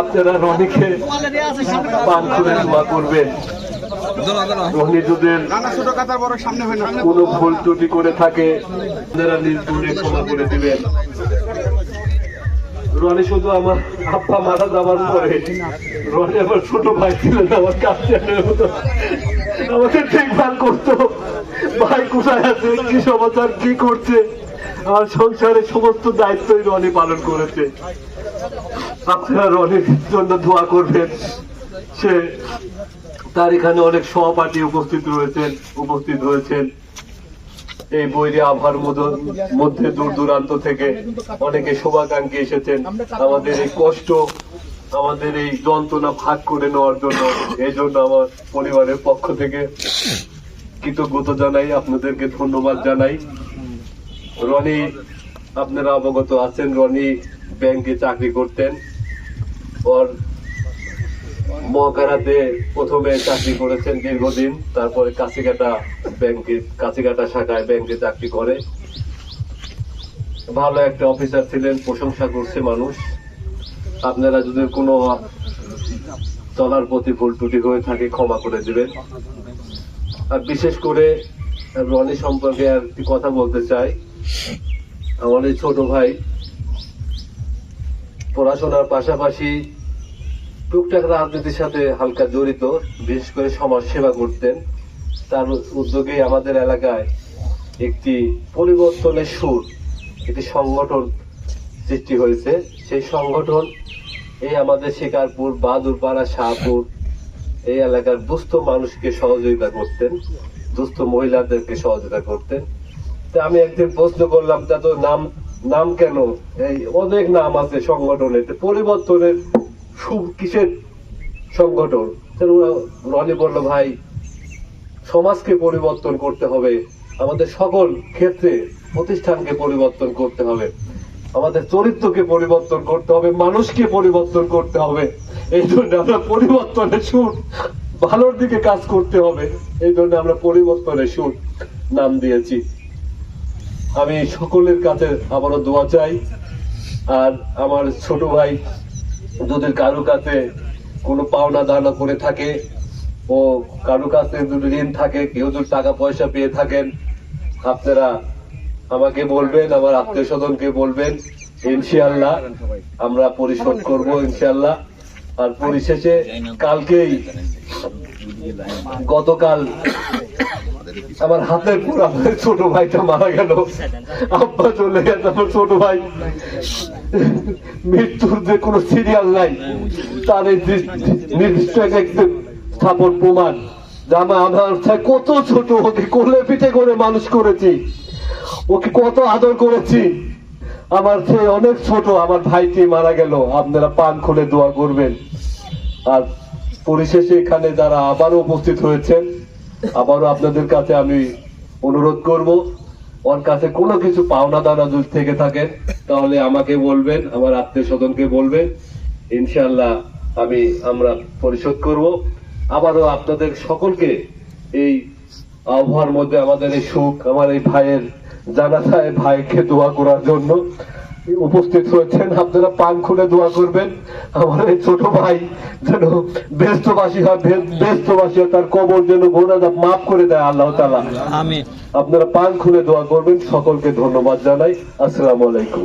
আপনারা রনিকে পান খুলে দোয়া করবেন রনি যদি কোনো ভুল ত্রুটি করে থাকে, আপনারা নির্দুরে ক্ষমা করে দিবেন। রনি শুধু আমার আব্বা মারা যাওয়ার পরে, রনি আমার ছোট ভাই ছিলেন আমার কাছে আমাকে দেখভাল করতো। ভাই কোথায় আছে? কি সমাচার? কি করছে? আমার সংসারের সমস্ত দায়িত্বই রনি পালন করেছে। আপনারা রনির জন্য দোয়া করবেন। সে, তার এখানে অনেক সহপাঠী উপস্থিত রয়েছেন, উপস্থিত হয়েছেন। এই বৈরী মধ্য- মধ্যে দূর দূরান্ত থেকে অনেকে শুভাকাঙ্ক্ষী এসেছেন। আমাদের এই কষ্ট, আমাদের এই যন্ত্রণা ভাগ করে নেওয়ার জন্য, এই জন্য আমার পরিবারের পক্ষ থেকে কৃতজ্ঞতা জানাই, আপনাদেরকে ধন্যবাদ জানাই। রনি, আপনারা অবগত আছেন, রনি ব্যাংকে চাকরি করতেন। ওর মহাকারাতে প্রথমে চাকরি করেছেন দীর্ঘদিন, তারপরে কাছিকাটা ব্যাংকে কাছিকাটা শাখায় ব্যাংকে চাকরি করে। ভালো একটা অফিসার ছিলেন, প্রশংসা করছে মানুষ। আপনারা যদি কোনো চলার প্রতি ভুল ত্রুটি হয়ে থাকে, ক্ষমা করে দিবেন। আর বিশেষ করে রনি সম্পর্কে আর কথা বলতে চাই। আমার ছোট ভাই পড়াশোনার পাশাপাশি টুকটাক রাজনীতির সাথে হালকা জড়িত, বিশেষ করে সমাজ সেবা করতেন। তার উদ্যোগে আমাদের এলাকায় একটি পরিবর্তনের সুর, একটি সংগঠন সৃষ্টি হয়েছে। সেই সংগঠন এই আমাদের শিকারপুর, বাহাদুরপাড়া, শাহপুর এই এলাকার দুস্থ মানুষকে সহযোগিতা করতেন, দুস্থ মহিলাদেরকে সহযোগিতা করতেন। তা আমি একদিন প্রশ্ন করলাম, তা তো নাম নাম কেন? এই অনেক নাম আছে সংগঠনের পরিবর্তনের সু কিসের সংগঠন? রনি বলল, ভাই, সমাজকে পরিবর্তন করতে হবে। আমাদের সকল ক্ষেত্রে প্রতিষ্ঠানকে পরিবর্তন করতে হবে। আমাদের চরিত্রকে পরিবর্তন করতে হবে। মানুষকে পরিবর্তন করতে হবে। এই জন্য আমরা পরিবর্তনের সুর ভালোর দিকে কাজ করতে হবে। এই জন্য আমরা পরিবর্তনের সুর নাম দিয়েছি। আমি সকলের কাছে আবারও দোয়া চাই। আর আমার ছোট ভাই যদি কারও কাছে কোনো পাওনা দানা করে থাকে ও কারও কাছে যদি ঋণ থাকে, কেউ যদি টাকা পয়সা পেয়ে থাকেন, আপনারা আমাকে বলবেন, আমার আত্মীয় স্বজনকে বলবেন, ইনশাআল্লাহ আমরা পরিশোধ করব, ইনশাআল্লাহ। আর পরিশেষে কালকেই গতকাল আমার হাতের পর আমার ছোট ভাইটা মারা গেল। আব্বা চলে গেছে আমার ছোট ভাই। মৃত্যুর যে কোনো সিরিয়াল নাই, তার এই নির- নির্দিষ্ট স্থাপন প্রমাণ। যে আমার কত ছোট, ওকে কোলে পিঠে করে মানুষ করেছি। ওকে কত আদর করেছি। আমার সে অনেক ছোট, আমার ভাইটি মারা গেল। আপনারা পান খুলে দোয়া করবেন। আর পরিশেষে এখানে যারা আবারও উপস্থিত হয়েছেন আবারও আপনাদের কাছে আমি অনুরোধ করব, ওর কাছে কোনো কিছু পাওনা দানা যদি থেকে থাকেন তাহলে আমাকে বলবেন, আমার আত্মীয় স্বজনকে বলবেন। ইনশাল্লাহ আমি, আমরা পরিশোধ করব। আবারও আপনাদের সকলকে এই আবহাওয়ার মধ্যে আমাদের এই সুখ, আমার এই ভাইয়ের জানাজায় ভাইকে দোয়া করার জন্য উপস্থিত হয়েছেন। আপনারা পান খুলে দোয়া করবেন। আমার এই ছোট ভাই যেন ব্যস্তবাসী হয় ব্যস্তবাসী হয় তার কবর যেন গোনা মাফ করে দেয় আল্লাহ তালা আপনারা পান খুলে দোয়া করবেন। সকলকে ধন্যবাদ জানাই। আসসালামু আলাইকুম।